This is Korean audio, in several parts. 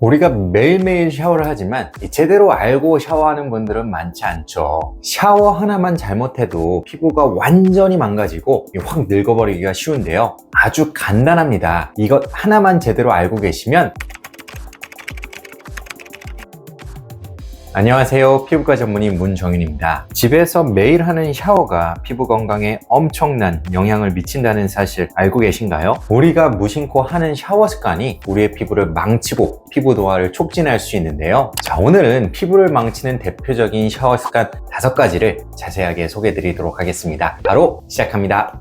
우리가 매일매일 샤워를 하지만 제대로 알고 샤워하는 분들은 많지 않죠. 샤워 하나만 잘못해도 피부가 완전히 망가지고 확 늙어버리기가 쉬운데요. 아주 간단합니다. 이것 하나만 제대로 알고 계시면 안녕하세요. 피부과 전문의 문정윤입니다. 집에서 매일 하는 샤워가 피부 건강에 엄청난 영향을 미친다는 사실 알고 계신가요? 우리가 무심코 하는 샤워 습관이 우리의 피부를 망치고 피부 노화를 촉진할 수 있는데요. 자, 오늘은 피부를 망치는 대표적인 샤워 습관 다섯 가지를 자세하게 소개해 드리도록 하겠습니다. 바로 시작합니다.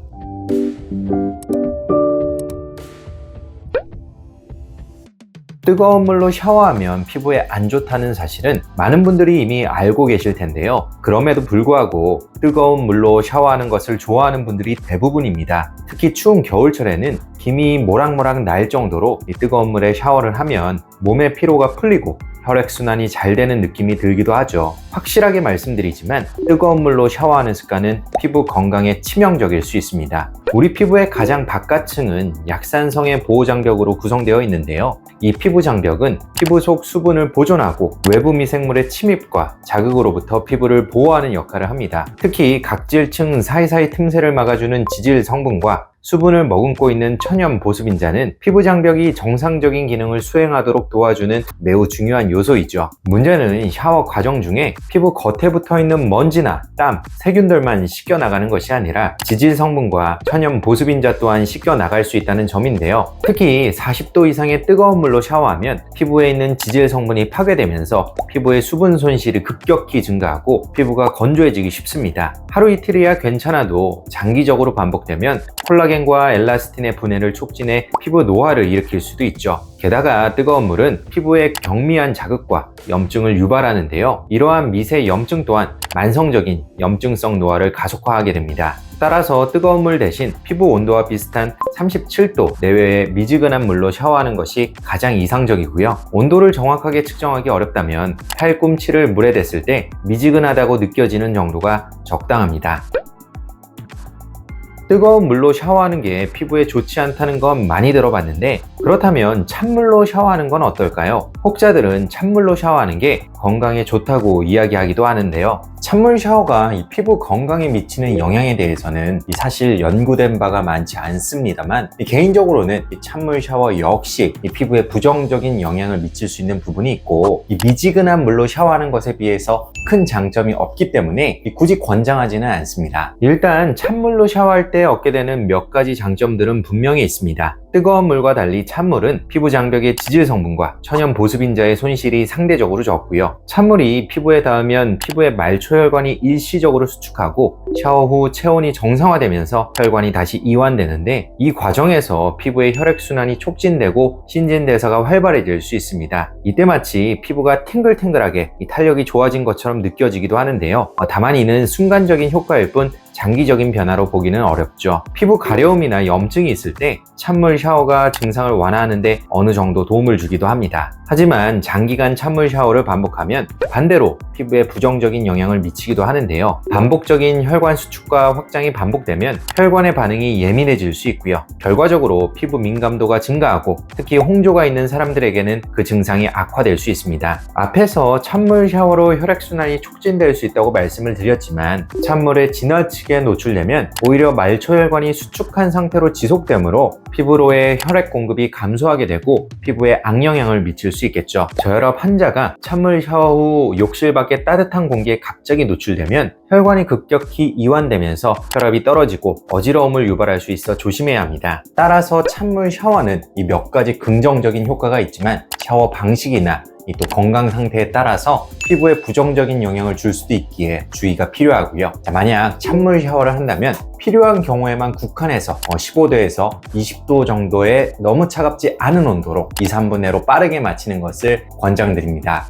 뜨거운 물로 샤워하면 피부에 안 좋다는 사실은 많은 분들이 이미 알고 계실 텐데요. 그럼에도 불구하고 뜨거운 물로 샤워하는 것을 좋아하는 분들이 대부분입니다. 특히 추운 겨울철에는 김이 모락모락 날 정도로 이 뜨거운 물에 샤워를 하면 몸의 피로가 풀리고 혈액순환이 잘 되는 느낌이 들기도 하죠. 확실하게 말씀드리지만 뜨거운 물로 샤워하는 습관은 피부 건강에 치명적일 수 있습니다. 우리 피부의 가장 바깥층은 약산성의 보호장벽으로 구성되어 있는데요. 이 피부 장벽은 피부 속 수분을 보존하고 외부 미생물의 침입과 자극으로부터 피부를 보호하는 역할을 합니다. 특히 각질층 사이사이 틈새를 막아주는 지질 성분과 수분을 머금고 있는 천연 보습인자는 피부 장벽이 정상적인 기능을 수행하도록 도와주는 매우 중요한 요소이죠. 문제는 샤워 과정 중에 피부 겉에 붙어 있는 먼지나 땀, 세균들만 씻겨 나가는 것이 아니라 지질 성분과 천연 보습인자 또한 씻겨 나갈 수 있다는 점인데요. 특히 40도 이상의 뜨거운 물로 샤워하면 피부에 있는 지질 성분이 파괴되면서 피부의 수분 손실이 급격히 증가하고 피부가 건조해지기 쉽습니다. 하루 이틀이야 괜찮아도 장기적으로 반복되면 콜라겐 과 엘라스틴의 분해를 촉진해 피부 노화를 일으킬 수도 있죠. 게다가 뜨거운 물은 피부에 경미한 자극과 염증을 유발하는데요. 이러한 미세 염증 또한 만성적인 염증성 노화를 가속화하게 됩니다. 따라서 뜨거운 물 대신 피부 온도와 비슷한 37도 내외의 미지근한 물로 샤워하는 것이 가장 이상적이고요. 온도를 정확하게 측정하기 어렵다면 팔꿈치를 물에 댔을 때 미지근하다고 느껴지는 정도가 적당합니다. 뜨거운 물로 샤워하는 게 피부에 좋지 않다는 건 많이 들어봤는데 그렇다면 찬물로 샤워하는 건 어떨까요? 혹자들은 찬물로 샤워하는 게 건강에 좋다고 이야기하기도 하는데요. 찬물 샤워가 이 피부 건강에 미치는 영향에 대해서는 사실 연구된 바가 많지 않습니다만 개인적으로는 이 찬물 샤워 역시 이 피부에 부정적인 영향을 미칠 수 있는 부분이 있고 이 미지근한 물로 샤워하는 것에 비해서 큰 장점이 없기 때문에 굳이 권장하지는 않습니다. 일단 찬물로 샤워할 때 얻게 되는 몇 가지 장점들은 분명히 있습니다. 뜨거운 물과 달리 찬물은 피부 장벽의 지질 성분과 천연 보습인자의 손실이 상대적으로 적고요. 찬물이 피부에 닿으면 피부의 말초 혈관이 일시적으로 수축하고 샤워 후 체온이 정상화되면서 혈관이 다시 이완되는데 이 과정에서 피부의 혈액순환이 촉진되고 신진대사가 활발해질 수 있습니다. 이때 마치 피부가 탱글탱글하게 탄력이 좋아진 것처럼 느껴지기도 하는데요. 다만 이는 순간적인 효과일 뿐 장기적인 변화로 보기는 어렵죠. 피부 가려움이나 염증이 있을 때 찬물 샤워가 증상을 완화하는데 어느 정도 도움을 주기도 합니다. 하지만 장기간 찬물 샤워를 반복하면 반대로 피부에 부정적인 영향을 미치기도 하는데요. 반복적인 혈관 수축과 확장이 반복되면 혈관의 반응이 예민해질 수 있고요. 결과적으로 피부 민감도가 증가하고 특히 홍조가 있는 사람들에게는 그 증상이 악화될 수 있습니다. 앞에서 찬물 샤워로 혈액순환이 촉진될 수 있다고 말씀을 드렸지만 찬물에 지나치게 노출되면 오히려 말초혈관이 수축한 상태로 지속되므로 피부로의 혈액 공급이 감소하게 되고 피부에 악영향을 미칠 수 있겠죠. 저혈압 환자가 찬물 샤워 후 욕실 밖에 따뜻한 공기에 갑자기 노출되면 혈관이 급격히 이완되면서 혈압이 떨어지고 어지러움을 유발할 수 있어 조심해야 합니다. 따라서 찬물 샤워는 이 몇 가지 긍정적인 효과가 있지만 샤워 방식이나 이또 건강 상태에 따라서 피부에 부정적인 영향을 줄 수도 있기에 주의가 필요하고요. 자, 만약 찬물 샤워를 한다면 필요한 경우에만 국한해서 15도에서 20도 정도의 너무 차갑지 않은 온도로 2, 3분 내로 빠르게 마치는 것을 권장드립니다.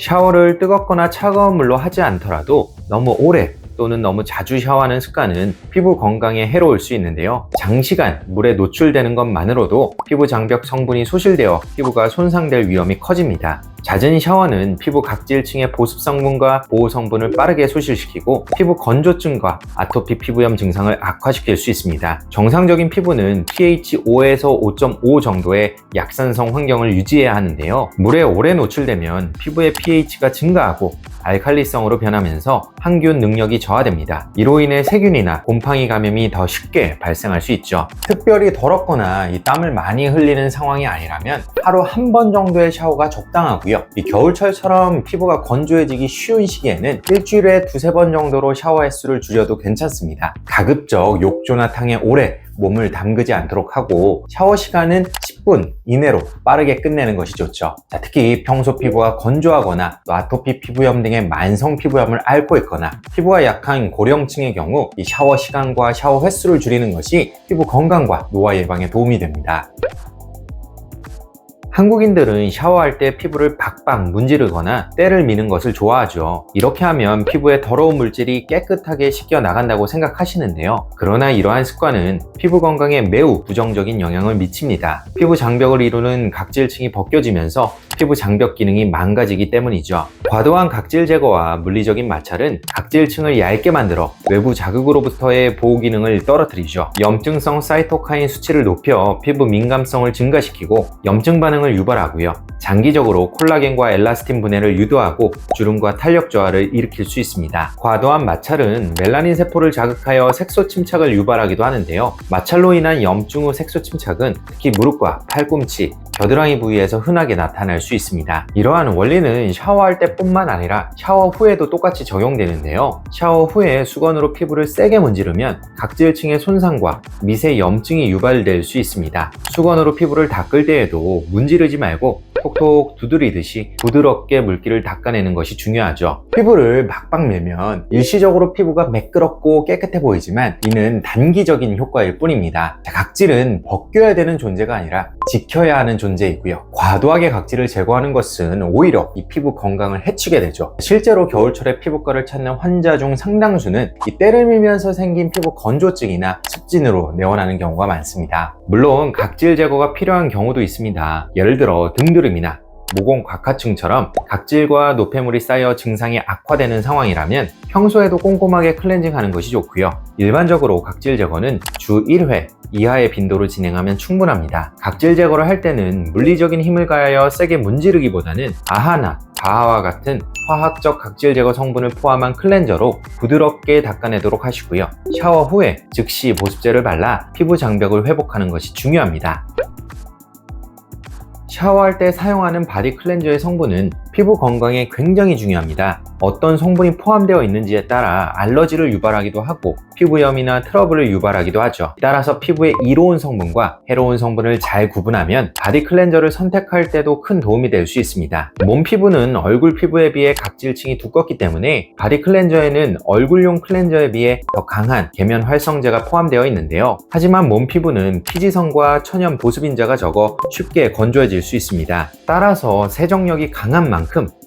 샤워를 뜨겁거나 차가운 물로 하지 않더라도 너무 오래 또는 너무 자주 샤워하는 습관은 피부 건강에 해로울 수 있는데요. 장시간 물에 노출되는 것만으로도 피부 장벽 성분이 소실되어 피부가 손상될 위험이 커집니다. 잦은 샤워는 피부 각질층의 보습 성분과 보호 성분을 빠르게 소실시키고 피부 건조증과 아토피 피부염 증상을 악화시킬 수 있습니다. 정상적인 피부는 pH 5에서 5.5 정도의 약산성 환경을 유지해야 하는데요. 물에 오래 노출되면 피부의 pH가 증가하고 알칼리성으로 변하면서 항균 능력이 저하됩니다. 이로 인해 세균이나 곰팡이 감염이 더 쉽게 발생할 수 있죠. 특별히 더럽거나 이 땀을 많이 흘리는 상황이 아니라면 하루 한 번 정도의 샤워가 적당하고요. 이 겨울철처럼 피부가 건조해지기 쉬운 시기에는 일주일에 두세 번 정도로 샤워 횟수를 줄여도 괜찮습니다. 가급적 욕조나 탕에 오래 몸을 담그지 않도록 하고 샤워 시간은 10분 이내로 빠르게 끝내는 것이 좋죠. 자, 특히 평소 피부가 건조하거나 또 아토피 피부염 등의 만성 피부염을 앓고 있거나 피부가 약한 고령층의 경우 이 샤워 시간과 샤워 횟수를 줄이는 것이 피부 건강과 노화 예방에 도움이 됩니다. 한국인들은 샤워할 때 피부를 박박 문지르거나 때를 미는 것을 좋아하죠. 이렇게 하면 피부에 더러운 물질이 깨끗하게 씻겨 나간다고 생각하시는데요. 그러나 이러한 습관은 피부 건강에 매우 부정적인 영향을 미칩니다. 피부 장벽을 이루는 각질층이 벗겨지면서 피부 장벽 기능이 망가지기 때문이죠. 과도한 각질 제거와 물리적인 마찰은 각질층을 얇게 만들어 외부 자극으로부터의 보호 기능을 떨어뜨리죠. 염증성 사이토카인 수치를 높여 피부 민감성을 증가시키고 염증 반응을 유발하고요. 장기적으로 콜라겐과 엘라스틴 분해를 유도하고 주름과 탄력 저하를 일으킬 수 있습니다. 과도한 마찰은 멜라닌 세포를 자극하여 색소 침착을 유발하기도 하는데요. 마찰로 인한 염증 후 색소 침착은 특히 무릎과 팔꿈치, 겨드랑이 부위에서 흔하게 나타날 수 있습니다. 이러한 원리는 샤워할 때뿐만 아니라 샤워 후에도 똑같이 적용되는데요. 샤워 후에 수건으로 피부를 세게 문지르면 각질층의 손상과 미세 염증이 유발될 수 있습니다. 수건으로 피부를 닦을 때에도 문지르지 말고 톡톡 두드리듯이 부드럽게 물기를 닦아내는 것이 중요하죠. 피부를 막박 밀면 일시적으로 피부가 매끄럽고 깨끗해 보이지만 이는 단기적인 효과일 뿐입니다. 자, 각질은 벗겨야 되는 존재가 아니라 지켜야 하는 존재이고요. 과도하게 각질을 제거하는 것은 오히려 이 피부 건강을 해치게 되죠. 실제로 겨울철에 피부과를 찾는 환자 중 상당수는 이 때를 밀면서 생긴 피부 건조증이나 습진으로 내원하는 경우가 많습니다. 물론 각질 제거가 필요한 경우도 있습니다. 예를 들어 등드름 이나 모공 곽하층처럼 각질과 노폐물이 쌓여 증상이 악화되는 상황이라면 평소에도 꼼꼼하게 클렌징하는 것이 좋고요. 일반적으로 각질 제거는 주 1회 이하의 빈도로 진행하면 충분합니다. 각질 제거를 할 때는 물리적인 힘을 가하여 세게 문지르기보다는 아하나 바하와 같은 화학적 각질 제거 성분을 포함한 클렌저로 부드럽게 닦아내도록 하시고요. 샤워 후에 즉시 보습제를 발라 피부 장벽을 회복하는 것이 중요합니다. 샤워할 때 사용하는 바디 클렌저의 성분은 피부 건강에 굉장히 중요합니다. 어떤 성분이 포함되어 있는지에 따라 알러지를 유발하기도 하고 피부염이나 트러블을 유발하기도 하죠. 따라서 피부에 이로운 성분과 해로운 성분을 잘 구분하면 바디 클렌저를 선택할 때도 큰 도움이 될 수 있습니다. 몸 피부는 얼굴 피부에 비해 각질층이 두껍기 때문에 바디 클렌저에는 얼굴용 클렌저에 비해 더 강한 계면 활성제가 포함되어 있는데요. 하지만 몸 피부는 피지성과 천연 보습인자가 적어 쉽게 건조해질 수 있습니다. 따라서 세정력이 강한 만큼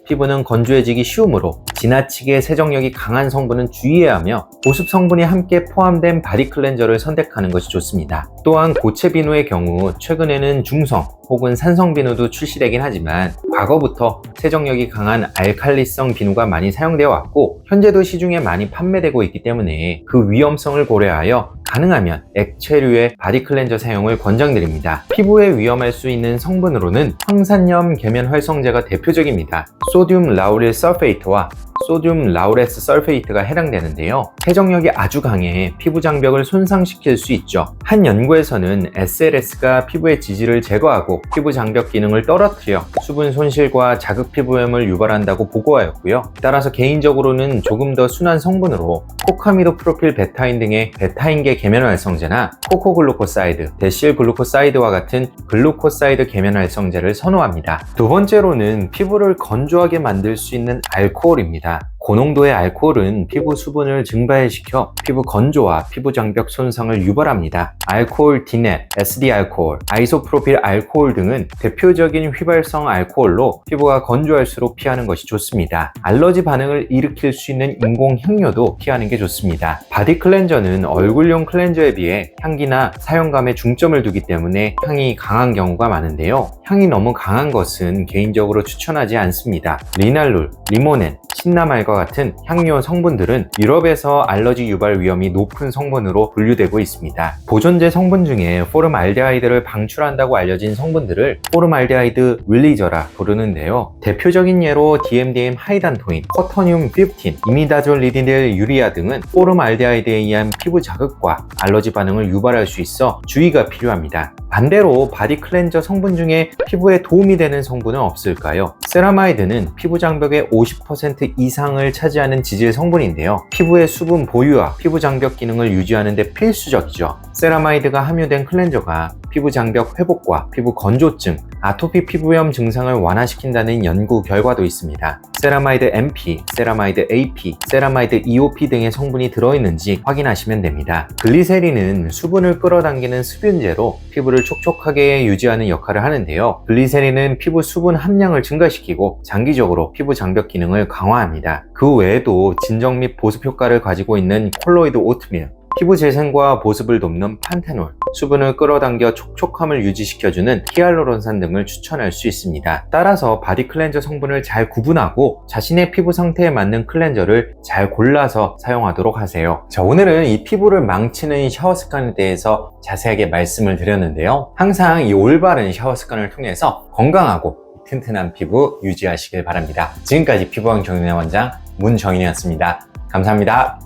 피부는 건조해지기 쉬우므로 지나치게 세정력이 강한 성분은 주의해야 하며 보습 성분이 함께 포함된 바디 클렌저를 선택하는 것이 좋습니다. 또한 고체 비누의 경우 최근에는 중성 혹은 산성 비누도 출시되긴 하지만 과거부터 세정력이 강한 알칼리성 비누가 많이 사용되어 왔고 현재도 시중에 많이 판매되고 있기 때문에 그 위험성을 고려하여 가능하면 액체류의 바디 클렌저 사용을 권장드립니다. 피부에 위험할 수 있는 성분으로는 황산염 계면 활성제가 대표적입니다. 소듐 라우릴 설페이트와 소듐 라우레스 설페이트가 해당되는데요. 세정력이 아주 강해 피부 장벽을 손상시킬 수 있죠. 한 연구에서는 SLS가 피부의 지질을 제거하고 피부 장벽 기능을 떨어뜨려 수분 손실과 자극 피부염을 유발한다고 보고하였고요. 따라서 개인적으로는 조금 더 순한 성분으로 코카미도 프로필 베타인 등의 베타인계 계면활성제나 코코글루코사이드, 데실글루코사이드와 같은 글루코사이드 계면활성제를 선호합니다. 두 번째로는 피부를 건조하게 만들 수 있는 알코올입니다. 감사합니다. 고농도의 알코올은 피부 수분을 증발시켜 피부 건조와 피부 장벽 손상을 유발합니다. 알코올 디넷, SD 알코올, 아이소프로필 알코올 등은 대표적인 휘발성 알코올로 피부가 건조할수록 피하는 것이 좋습니다. 알러지 반응을 일으킬 수 있는 인공 향료도 피하는 게 좋습니다. 바디 클렌저는 얼굴용 클렌저에 비해 향기나 사용감에 중점을 두기 때문에 향이 강한 경우가 많은데요. 향이 너무 강한 것은 개인적으로 추천하지 않습니다. 리날룰, 리모넨, 신나말과 같은 향료 성분들은 유럽에서 알러지 유발 위험이 높은 성분으로 분류되고 있습니다. 보존제 성분 중에 포름알데하이드를 방출한다고 알려진 성분들을 포름알데하이드 릴리저라 부르는데요. 대표적인 예로 DMDM 하이단토인, 커터늄 15, 이미다졸 리디델 유리아 등은 포름알데하이드에 의한 피부 자극과 알러지 반응을 유발할 수 있어 주의가 필요합니다. 반대로 바디 클렌저 성분 중에 피부에 도움이 되는 성분은 없을까요? 세라마이드는 피부 장벽의 50% 이상을 차지하는 지질 성분인데요. 피부의 수분 보유와 피부 장벽 기능을 유지하는 데 필수적이죠. 세라마이드가 함유된 클렌저가 피부 장벽 회복과 피부 건조증, 아토피 피부염 증상을 완화시킨다는 연구 결과도 있습니다. 세라마이드 MP, 세라마이드 AP, 세라마이드 EOP 등의 성분이 들어있는지 확인하시면 됩니다. 글리세린은 수분을 끌어당기는 수분제로 피부를 촉촉하게 유지하는 역할을 하는데요. 글리세린은 피부 수분 함량을 증가시키고 장기적으로 피부 장벽 기능을 강화합니다. 그 외에도 진정 및 보습 효과를 가지고 있는 콜로이드 오트밀, 피부 재생과 보습을 돕는 판테놀, 수분을 끌어당겨 촉촉함을 유지시켜주는 히알루론산 등을 추천할 수 있습니다. 따라서 바디 클렌저 성분을 잘 구분하고 자신의 피부 상태에 맞는 클렌저를 잘 골라서 사용하도록 하세요. 자, 오늘은 이 피부를 망치는 샤워 습관에 대해서 자세하게 말씀을 드렸는데요. 항상 이 올바른 샤워 습관을 통해서 건강하고 튼튼한 피부 유지하시길 바랍니다. 지금까지 피부왕 정윤의 원장 문정인이었습니다. 감사합니다.